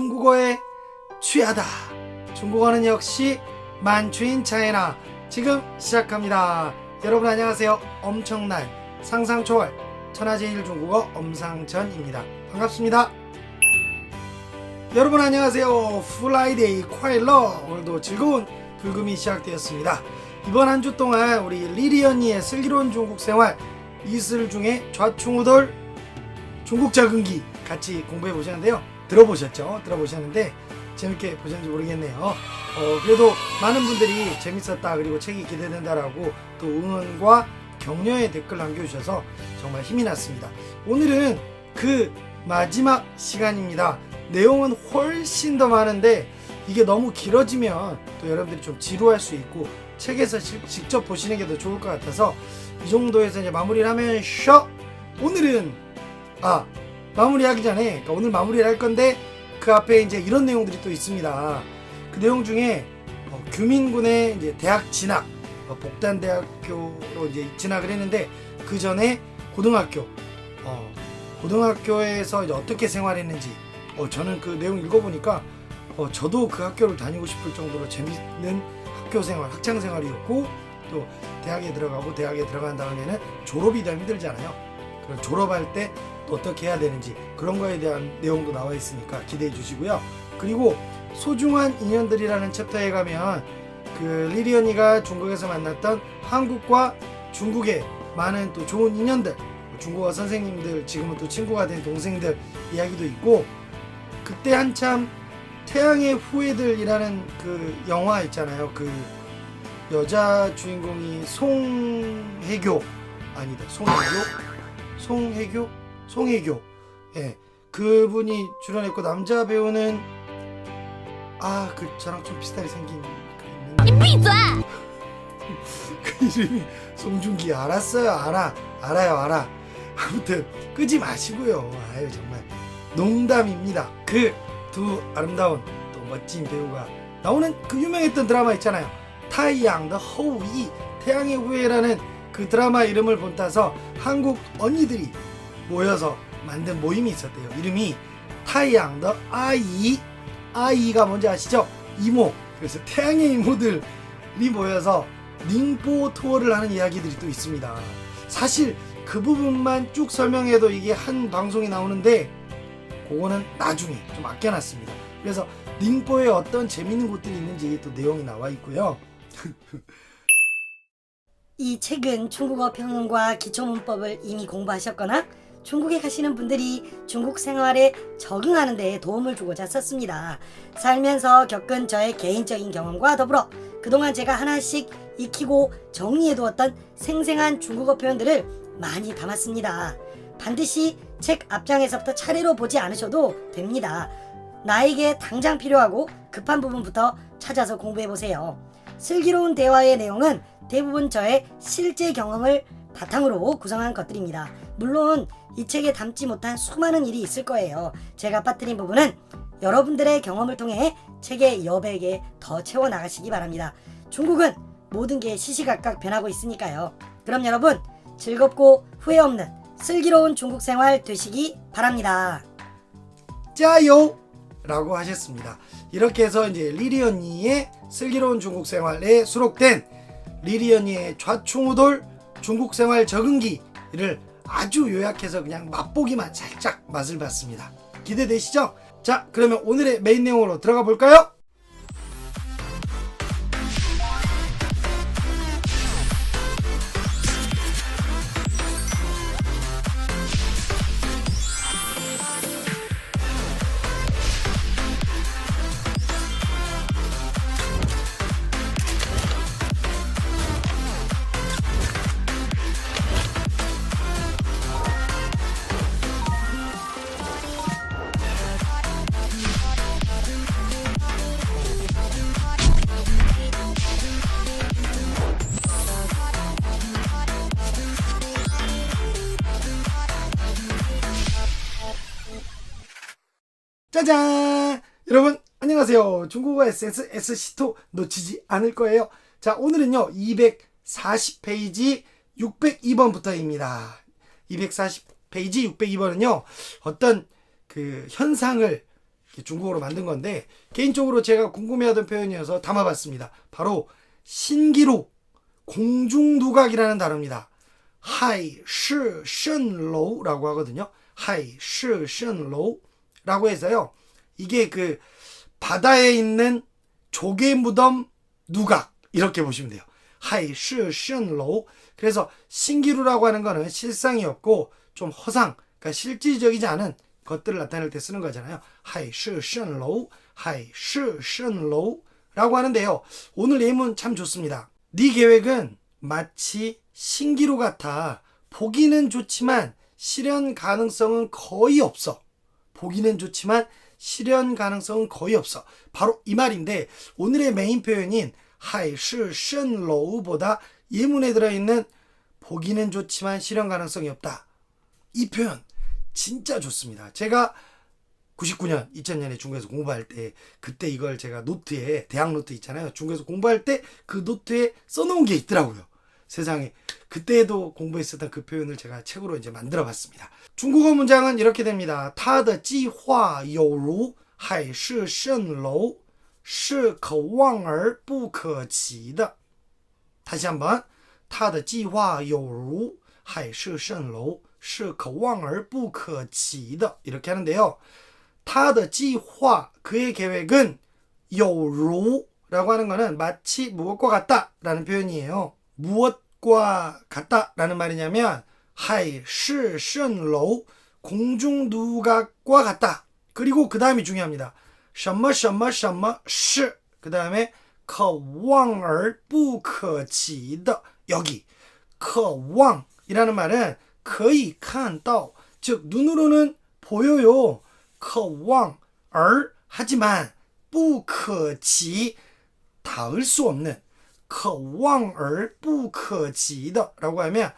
중국어에 취하다. 중국어는 역시 만추인 차이나 지금 시작합니다. 여러분 안녕하세요. 엄청난 상상 초월 천하제일 중국어 엄상천입니다. 반갑습니다. 여러분 안녕하세요. 플라이데이 콰일러 오늘도 즐거운 불금이 시작되었습니다. 이번 한 주 동안 우리 리리 언니의 슬기로운 중국 생활 이슬 중에 좌충우돌 중국 적응기 같이 공부해 보셨는데요. 들어보셨죠? 들어보셨는데 재밌게 보셨는지 모르겠네요. 어, 그래도 많은 분들이 재밌었다 그리고 책이 기대된다라고 또 응원과 격려의 댓글 남겨주셔서 정말 힘이 났습니다. 오늘은 그 마지막 시간입니다. 내용은 훨씬 더 많은데 이게 너무 길어지면 또 여러분들이 좀 지루할 수 있고 책에서 시- 직접 보시는 게 더 좋을 것 같아서 이 정도에서 이제 마무리를 하면 쉬어 오늘은 아 마무리하기 전에 그러니까 오늘 마무리를 할 건데 그 앞에 이제 이런 내용들이 또 있습니다. 그 내용 중에 어, 규민군의 이제 대학 진학 어, 복단대학교로 이제 진학을 했는데 그 전에 고등학교 어, 고등학교에서 이제 어떻게 생활했는지 어, 저는 그 내용 읽어보니까 어, 저도 그 학교를 다니고 싶을 정도로 재밌는 학교 생활, 학창 생활이었고 또 대학에 들어가고 대학에 들어간 다음에는 졸업이 더 힘들잖아요. 그럼 졸업할 때 또 어떻게 해야 되는지 그런 거에 대한 내용도 나와 있으니까 기대해 주시고요. 그리고 소중한 인연들이라는 챕터에 가면 그 리리 언니가 중국에서 만났던 한국과 중국의 많은 또 좋은 인연들 중국어 선생님들 지금은 또 친구가 된 동생들 이야기도 있고 그때 한참 태양의 후예들이라는 그 영화 있잖아요. 그 여자 주인공이 송혜교 아니다 송혜교 송혜교? 송혜교. 예 그분이 출연했고 남자 배우는 아 그 저랑 좀 비슷하게 생긴 그 있는데！ 그 이름이 송중기. 알았어요. 알아. 알아요. 알아. 아무튼 끄지 마시고요. 아유 정말 농담입니다. 그 두 아름다운 또 멋진 배우가 나오는 그 유명했던 드라마 있잖아요. 타이양의 허우이 태양의 후예라는 그 드라마 이름을 본따서 한국 언니들이 모여서 만든 모임이 있었대요 이름이 타이양의 아이 아이가 뭔지 아시죠 이모 그래서 태양의 이모들이 모여서 닝보 투어를 하는 이야기들이 또 있습니다. 사실 그 부분만 쭉 설명해도 이게 한 방송이 나오는데 그거는 나중에 좀 아껴놨습니다. 그래서 닝보에 어떤 재밌는 곳들이 있는지 또 내용이 나와 있고요. 이 책은 중국어 평론과 기초 문법을 이미 공부하셨거나 중국에 가시는 분들이 중국 생활에 적응하는 데 도움을 주고자 썼습니다. 살면서 겪은 저의 개인적인 경험과 더불어 그동안 제가 하나씩 익히고 정리해 두었던 생생한 중국어 표현들을 많이 담았습니다. 반드시 책 앞장에서부터 차례로 보지 않으셔도 됩니다. 나에게 당장 필요하고 급한 부분부터 찾아서 공부해 보세요. 슬기로운 대화의 내용은 대부분 저의 실제 경험을 바탕으로 구성한 것들입니다. 물론 이 책에 담지 못한 수많은 일이 있을 거예요. 제가 빠뜨린 부분은 여러분들의 경험을 통해 책의 여백에 더 채워 나가시기 바랍니다. 중국은 모든 게 시시각각 변하고 있으니까요. 그럼 여러분 즐겁고 후회 없는 슬기로운 중국 생활 되시기 바랍니다. 짜요! 라고 하셨습니다. 이렇게 해서 이제 리리 언니의 슬기로운 중국 생활에 수록된 리리 언니의 좌충우돌 중국 생활 적응기를 아주 요약해서 그냥 맛보기만 살짝 맛을 봤습니다. 기대되시죠? 자, 그러면 오늘의 메인 내용으로 들어가 볼까요? 짜잔! 여러분, 안녕하세요. 중국어 에센스 SC2 놓치지 않을 거예요. 자, 오늘은요, 240페이지 602번부터입니다. 240페이지 602번은요, 어떤 그 현상을 중국어로 만든 건데 개인적으로 제가 궁금해하던 표현이어서 담아봤습니다. 바로 신기루 공중두각이라는 단어입니다. 하이 시 션로우라고 하거든요. 하이 시 션로우 라고 해서요. 이게 그 바다에 있는 조개 무덤 누각 이렇게 보시면 돼요. 하이 시 션로우 그래서 신기루라고 하는 거는 실상이 없고 좀 허상 그러니까 실질적이지 않은 것들을 나타낼 때 쓰는 거잖아요. 하이 시 션로우 하이 시 션로우라고 하는데요. 오늘 예문 참 좋습니다. 네 계획은 마치 신기루 같아 보기는 좋지만 실현 가능성은 거의 없어. 보기는 좋지만 실현 가능성은 거의 없어. 바로 이 말인데 오늘의 메인 표현인 하이시 션로우보다 예문에 들어있는 보기는 좋지만 실현 가능성이 없다. 이 표현 진짜 좋습니다. 제가 99년, 2000년에 중국에서 공부할 때 그때 이걸 제가 노트에 대학 노트 있잖아요. 중국에서 공부할 때 그 노트에 써놓은 게 있더라고요. 세상에 그때도 공부했었던 그 표현을 제가 책으로 이제 만들어 봤습니다. 중국어 문장은 이렇게 됩니다. 他的计划有如海市蜃楼是可望而不可及的 다시 한번 他的计划有如海市蜃楼是可望而不可及的 이렇게 하는데요. 他的计划 그의 계획은 有如 라고 하는 거는 마치 무엇과 같다 라는 표현이에요. 무엇과 같다 라는 말이냐면 海市蜃楼 공중두각과 같다. 그리고 그 다음이 중요합니다. 什么什么什么是그 다음에 可望而不可及的 여기 渴望 이라는 말은 可以看到 즉 눈으로는 보여요. 渴望 而 하지만 不可及 닿을 수 없는 可望而不可及的 라고 하면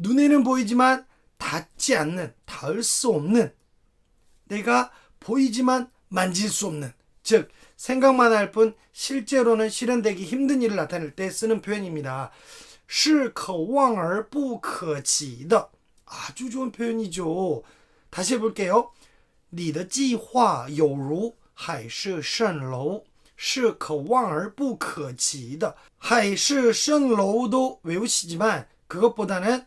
눈에는 보이지만 닿지 않는 닿을 수 없는 내가 보이지만 만질 수 없는 즉 생각만 할 뿐 실제로는 실현되기 힘든 일을 나타낼 때 쓰는 표현입니다. 是可望而不可及的 아주 좋은 표현이죠. 다시 해볼게요. 你的计划有如海市蜃楼，是可望而不可及的。海市蜃楼도 외우시지만 그것보다는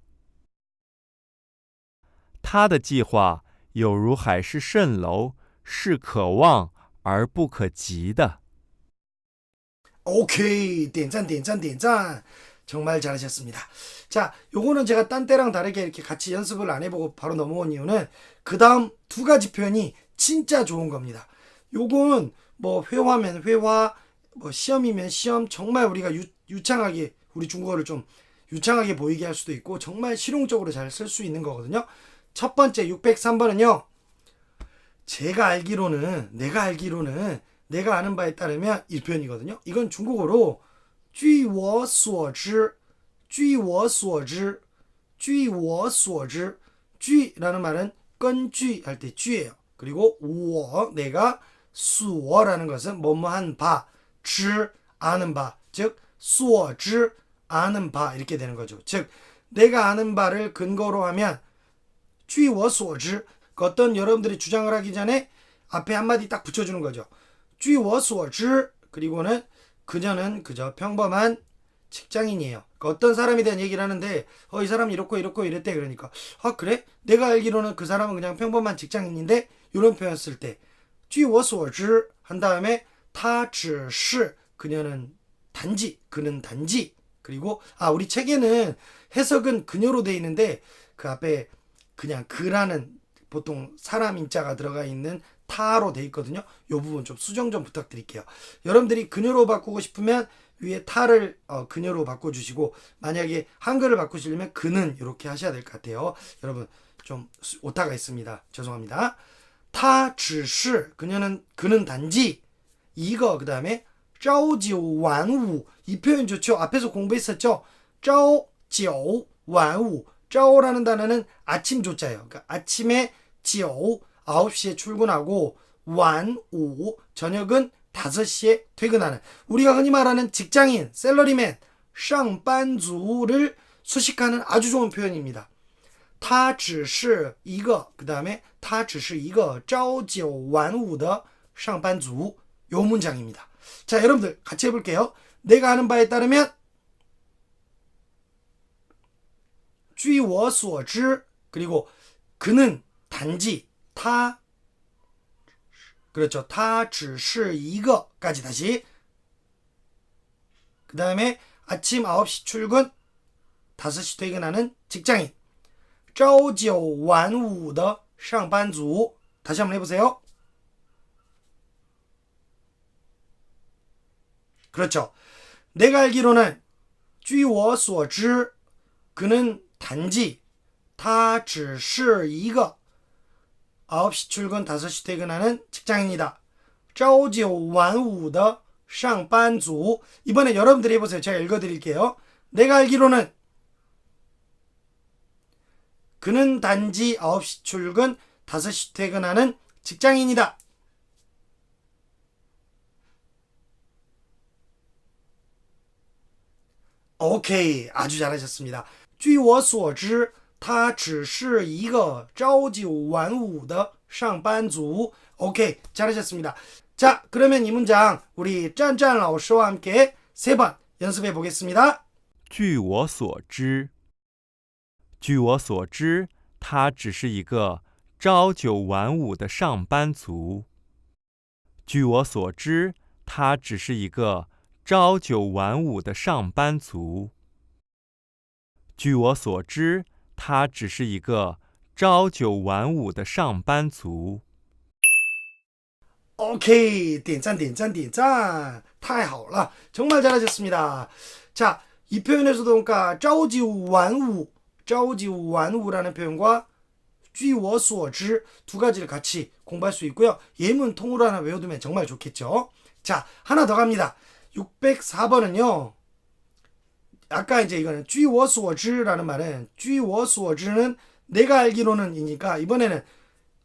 他的计划有如海市蜃楼，是可望而不可及的。 오케이 땡짠 땡짠 땡짠 정말 잘하셨습니다. 자, 요거는 제가 딴 때랑 다르게 이렇게 같이 연습을 안 해보고 바로 넘어온 이유는 그 다음 두 가지 표현이 진짜 좋은 겁니다. 요건 뭐 회화면 회화, 뭐 시험이면 시험 정말 우리가 유, 유창하게 우리 중국어를 좀 유창하게 보이게 할 수도 있고 정말 실용적으로 잘 쓸 수 있는 거거든요. 첫 번째 603번은요. 제가 알기로는 내가 알기로는 내가 아는 바에 따르면 이 표현이거든요. 이건 중국어로 据我所知,据我所知,据我所知,据라는 말은 根据 할 때 据예요. 그리고 我 내가 所라는 것은 뭐뭐한 바, 知 아는 바, 즉 所知 아는 바 이렇게 되는 거죠. 즉 내가 아는 바를 근거로 하면 据我所知 그 어떤 여러분들이 주장을 하기 전에 앞에 한마디 딱 붙여주는 거죠. 据我所知 그리고는 그녀는 그저 평범한 직장인이에요. 그 어떤 사람에 대한 얘기를 하는데 어 이 사람 이렇고 이렇고 이랬대 그러니까 아 그래? 내가 알기로는 그 사람은 그냥 평범한 직장인인데 이런 표현 쓸 때 据我所知 한 다음에 他只是 그녀는 단지 그는 단지 그리고 아 우리 책에는 해석은 그녀로 돼 있는데 그 앞에 그냥 그라는 보통 사람 인자가 들어가 있는 타로 돼 있거든요. 이 부분 좀 수정 좀 부탁드릴게요. 여러분들이 그녀로 바꾸고 싶으면 위에 타를 어, 그녀로 바꿔주시고 만약에 한글을 바꾸시려면 그는 이렇게 하셔야 될 것 같아요. 여러분 좀 오타가 있습니다. 죄송합니다. 타 지시 그녀는 그는 단지 이거 그 다음에 짜오지오 완우 이 표현 좋죠. 앞에서 공부했었죠. 짜오지오 완우 五 朝라는 단어는 아침 조자예요. 그러니까 아침에 9 9시에 출근하고 晚五 저녁은 5시에 퇴근하는 우리가 흔히 말하는 직장인 셀러리맨 上班族를 수식하는 아주 좋은 표현입니다. 他只是一个 그다음에 他只是一个朝九晚五的上班族요 문장입니다. 자, 여러분들 같이 해 볼게요. 내가 아는 바에 따르면 据我所知 그리고 그는 단지 他 그렇죠. 他只是一个 까지 다시 그 다음에 아침 9시 출근 5시 퇴근하는 직장인 朝九晚五的上班族 다시 한번 해보세요. 그렇죠. 내가 알기로는 据我所知 그는 단지 他只是一个 9시 출근 5시 퇴근하는 직장인이다. 朝九晚五的上班族 이번에 여러분들이 해보세요. 제가 읽어드릴게요. 내가 알기로는 그는 단지 9시 출근 5시 퇴근하는 직장인이다. 오케이, 아주 잘하셨습니다. 据我所知,他只是一个朝九晚五的上班族. 오케이, 잘하셨습니다. 자, 그러면 이 문장 우리 짠짠 라오스와 함께 세 번 연습해 보겠습니다. 据我所知，据我所知，他只是一个朝九晚五的上班族。据我所知，他只是一个朝九晚五的上班族。 据我所知，他只是一个朝九晚五的上班族。 오케이, 点赞点赞点赞太好了 정말 잘하셨습니다. 자, 이 표현에서도 그러니까 朝九晚五,朝九晚五라는 표현과 据我所知두 가지를 같이 공부할 수 있고요. 예문 통으로 하나 외워두면 정말 좋겠죠. 자, 하나 더 갑니다. 604번은요. 아까 이제 이거는 쥐워스워즈라는 말은 쥐워스워즈는 내가 알기로는 이니까 이번에는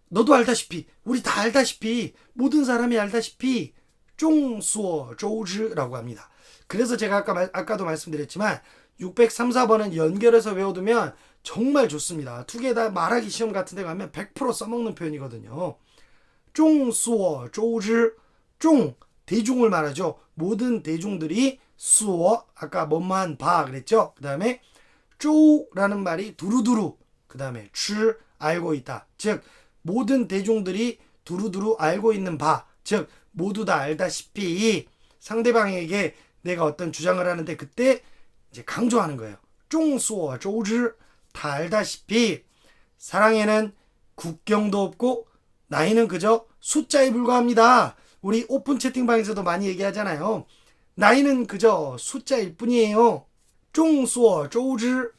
너도 알다시피 우리 다 알다시피 모든 사람이 알다시피 쫑수어조즈라고 합니다. 그래서 제가 아까 아까도 말씀드렸지만 603사번은 연결해서 외워두면 정말 좋습니다. 두 개 다 말하기 시험 같은 데 가면 100% 써먹는 표현이거든요. 쫑수어조즈 쫑 대중을 말하죠. 모든 대중들이 수어 아까 뭐만 봐 그랬죠. 그 다음에 쪼라는 말이 두루두루 그 다음에 줄 알고 있다. 즉 모든 대중들이 두루두루 알고 있는 바, 즉 모두 다 알다시피 상대방에게 내가 어떤 주장을 하는데 그때 이제 강조하는 거예요. 종수어 조즈 다 알다시피 사랑에는 국경도 없고 나이는 그저 숫자에 불과합니다. 우리 오픈 채팅방에서도 많이 얘기하잖아요. 나이는 그저 숫자일 뿐이에요. 종수어 조즈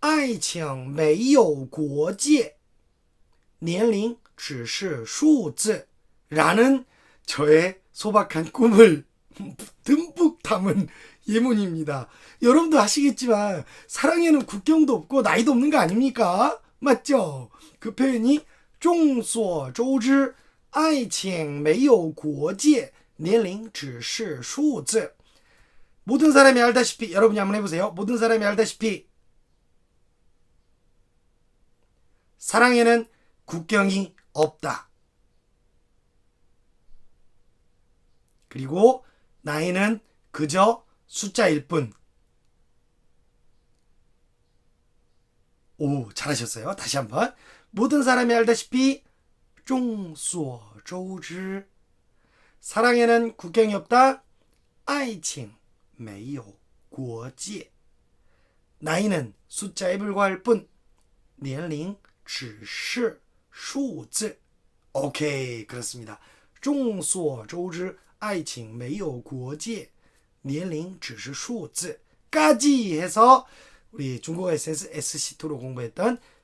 爱情没有国界年龄只是数字 라는 저의 소박한 꿈을 듬뿍 담은 예문입니다. 여러분도 아시겠지만 사랑에는 국경도 없고 나이도 없는 거 아닙니까? 맞죠? 그 표현이 众所周知 爱情没有国界年龄只是数字 모든 사람이 알다시피 여러분이 한번 해보세요. 모든 사람이 알다시피 사랑에는 국경이 없다. 그리고 나이는 그저 숫자일 뿐. 오, 잘하셨어요. 다시 한번. 모든 사람이 알다시피 众所周知 사랑에는 국경이 없다. 爱情没有国界 나이는 숫자에 불과할 뿐. 年龄只是数字。OK， 그렇습니다. 众所周知，爱情没有国界，年龄只是数字。까지 해서 우리 중국어 에센스 SC2로 공부했던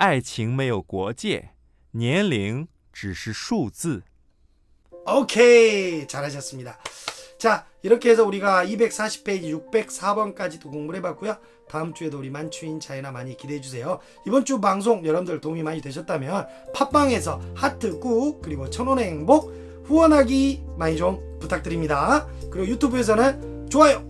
爱情没有国界，年龄只是数字。 오케이 잘하셨습니다. 자 이렇게 해서 우리가 240페이지 604번까지도 공부를 해봤고요. 다음 주에도 우리 만추인 차이나 많이 기대해 주세요. 이번 주 방송 여러분들 도움이 많이 되셨다면 팟빵에서 하트 꾹 그리고 천원의 행복 후원하기 많이 좀 부탁드립니다. 그리고 유튜브에서는 좋아요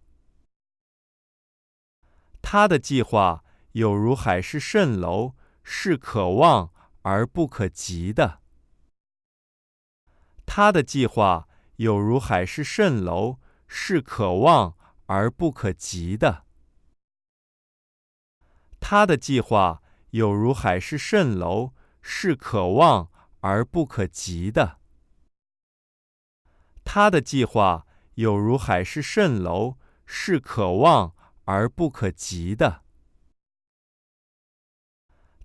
他的计划有如海市蜃楼，是可望而不可及的。他的计划。有如海市蜃楼，是可望而不可及的。他的计划有如海市蜃楼，是可望而不可及的。他的计划有如海市蜃楼，是可望而不可及的。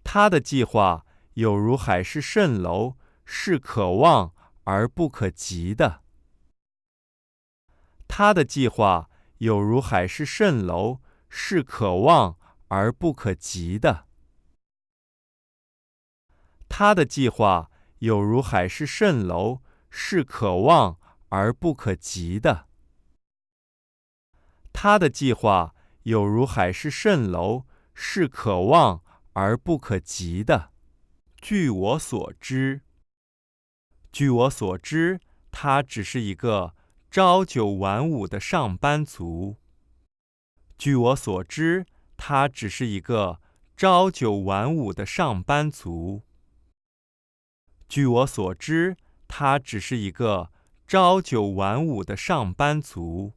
他的计划有如海市蜃楼，是可望而不可及的。他的计划有如海市蜃楼，是可望而不可及的。他的计划有如海市蜃楼，是可望而不可及的。他的计划有如海市蜃楼，是可望而不可及的。据我所知，据我所知，他只是一个。朝九晚五的上班族。据我所知，他只是一个朝九晚五的上班族。据我所知，他只是一个朝九晚五的上班族。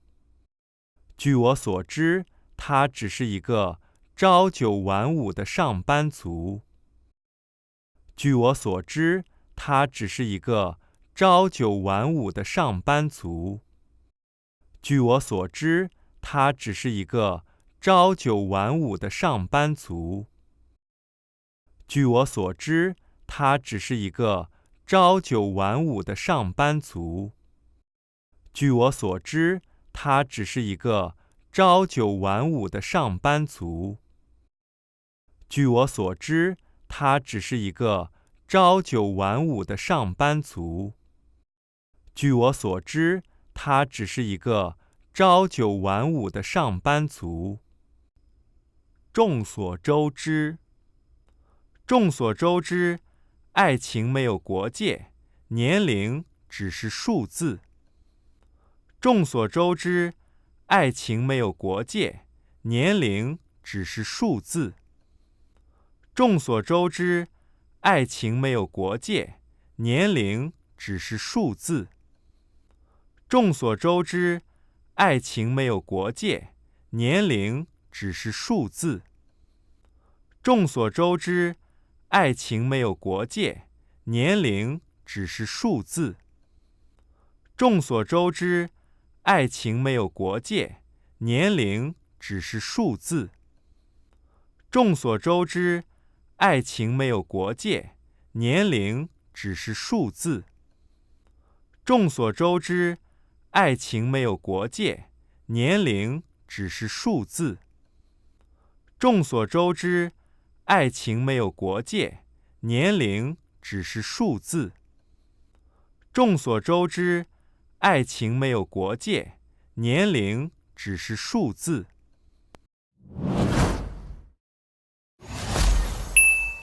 据我所知，他只是一个朝九晚五的上班族。据我所知，他只是一个朝九晚五的上班族。据我所知，他只是一个朝九晚五的上班族。据我所知，他只是一个朝九晚五的上班族。据我所知，他只是一个朝九晚五的上班族。据我所知，他只是一个朝九晚五的上班族。据我所知。他只是一个朝九晚五的上班族。众所周知，众所周知，爱情没有国界，年龄只是数字。众所周知，爱情没有国界，年龄只是数字。众所周知，爱情没有国界，年龄只是数字。众所周知，爱情没有国界，年龄只是数字。众所周知，爱情没有国界，年龄只是数字。众所周知，爱情没有国界，年龄只是数字。众所周知，爱情没有国界，年龄只是数字。众所周知。爱情没有国界，年龄只是数字。众所周知，爱情没有国界，年龄只是数字。众所周知，爱情没有国界，年龄只是数字。